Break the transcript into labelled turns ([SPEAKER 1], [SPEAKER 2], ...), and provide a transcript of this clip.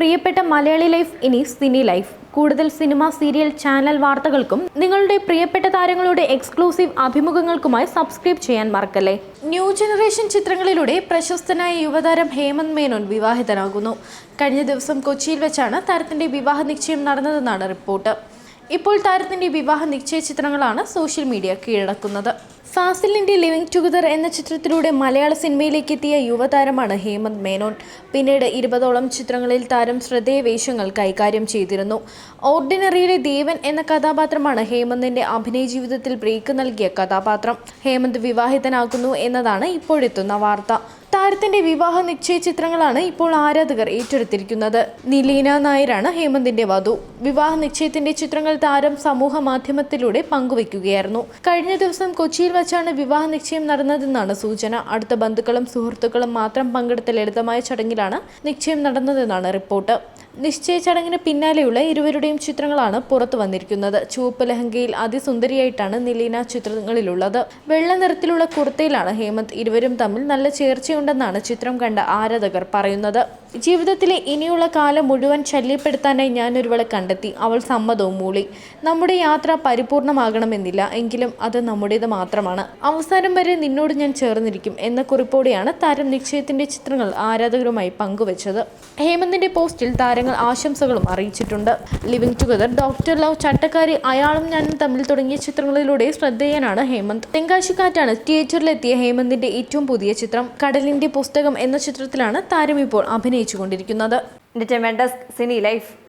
[SPEAKER 1] പ്രിയപ്പെട്ട മലയാളി ലൈഫ് ഇനി cine life. കൂടുതൽ സിനിമ സീരിയൽ ചാനൽ വാർത്തകൾക്കും നിങ്ങളുടെ പ്രിയപ്പെട്ട താരങ്ങളുടെ എക്സ്ക്ലൂസീവ് അഭിമുഖങ്ങൾക്കുമായി സബ്സ്ക്രൈബ് ചെയ്യാൻ മറക്കല്ലേ? ന്യൂ ജനറേഷൻ ചിത്രങ്ങളിലൂടെ പ്രശസ്തനായ യുവതാരം ഹേമന്ത് മേനോൻ വിവാഹിതനാകുന്നു. കഴിഞ്ഞ ദിവസം കൊച്ചിയിൽ വെച്ചാണ് താരത്തിന്റെ വിവാഹ നിശ്ചയം നടന്നതെന്നാണ് റിപ്പോർട്ട്. ഇപ്പോൾ താരത്തിന്റെ വിവാഹ നിശ്ചയ ചിത്രങ്ങളാണ് സോഷ്യൽ മീഡിയ കീഴടക്കുന്നത്. ഫാസിലിന്റെ ലിവിംഗ് ടുഗദർ എന്ന ചിത്രത്തിലൂടെ മലയാള സിനിമയിലേക്ക് എത്തിയ യുവതാരമാണ് ഹേമന്ത് മേനോൻ. പിന്നീട് ഇരുപതോളം ചിത്രങ്ങളിൽ താരം ശ്രദ്ധേയ വേഷങ്ങൾ കൈകാര്യം ചെയ്തിരുന്നു. ഓർഡിനറിയിലെ ദേവൻ എന്ന കഥാപാത്രമാണ് ഹേമന്തിന്റെ അഭിനയ ജീവിതത്തിൽ ബ്രേക്ക് നൽകിയ കഥാപാത്രം. ഹേമന്ത് വിവാഹിതനാകുന്നു എന്നതാണ് ഇപ്പോഴെത്തുന്ന വാർത്ത. താരത്തിന്റെ വിവാഹ നിശ്ചയ ചിത്രങ്ങളാണ് ഇപ്പോൾ ആരാധകർ ഏറ്റെടുത്തിരിക്കുന്നത്. നിലീന നായരാണ് ഹേമന്തിന്റെ വധു. വിവാഹ നിശ്ചയത്തിന്റെ ചിത്രങ്ങൾ താരം സമൂഹ മാധ്യമത്തിലൂടെ പങ്കുവയ്ക്കുകയായിരുന്നു. കഴിഞ്ഞ ദിവസം കൊച്ചിയിൽ വച്ചാണ് വിവാഹ നിശ്ചയം നടന്നതെന്നാണ് സൂചന. അടുത്ത ബന്ധുക്കളും സുഹൃത്തുക്കളും മാത്രം പങ്കെടുത്ത ലളിതമായ ചടങ്ങിലാണ് നിശ്ചയം നടന്നതെന്നാണ് റിപ്പോർട്ട്. നിശ്ചയ ചടങ്ങിന് പിന്നാലെയുള്ള ഇരുവരുടെയും ചിത്രങ്ങളാണ് പുറത്തു വന്നിരിക്കുന്നത്. ചുവപ്പ് ലഹങ്കയിൽ അതിസുന്ദരിയായിട്ടാണ് നിലീന ചിത്രങ്ങളിലുള്ളത്. വെള്ള നിറത്തിലുള്ള കുർത്തയിലാണ് ഹേമന്ത്. ഇരുവരും തമ്മിൽ നല്ല ചേർച്ചയുണ്ടെന്നാണ് ചിത്രം കണ്ട ആരാധകർ പറയുന്നത്. ജീവിതത്തിലെ ഇനിയുള്ള കാലം മുഴുവൻ ശല്യപ്പെടുത്താനായി ഞാൻ ഒരുവളെ കണ്ടെത്തി. അവൾ സമ്മതവും മൂളി. നമ്മുടെ യാത്ര പരിപൂർണമാകണമെന്നില്ല. എങ്കിലും അത് നമ്മുടേത് മാത്രമാണ്. അവസാനം വരെ നിന്നോട് ഞാൻ ചേർന്നിരിക്കും എന്ന കുറിപ്പോടെയാണ് താരം നിശ്ചയത്തിന്റെ ചിത്രങ്ങൾ ആരാധകരുമായി പങ്കുവച്ചത്. ഹേമന്തിന്റെ പോസ്റ്റിൽ താരങ്ങൾ ആശംസകളും അറിയിച്ചിട്ടുണ്ട്. ലിവിംഗ് ടുഗദർ ഡോക്ടർ ലവ് ചട്ടക്കാരി അയാളും ഞാനും തമ്മിൽ തുടങ്ങിയ ചിത്രങ്ങളിലൂടെ ശ്രദ്ധേയനാണ് ഹേമന്ത്. തെങ്കാശിക്കാറ്റാണ് തിയേറ്ററിലെത്തിയ ഹേമന്തിന്റെ ഏറ്റവും പുതിയ ചിത്രം. കടലിന്റെ പുസ്തകം എന്ന ചിത്രത്തിലാണ് താരം ഇപ്പോൾ അഭിനയിച്ചുകൊണ്ടിരിക്കുന്നത്.
[SPEAKER 2] കൊണ്ടിരിക്കുന്നത്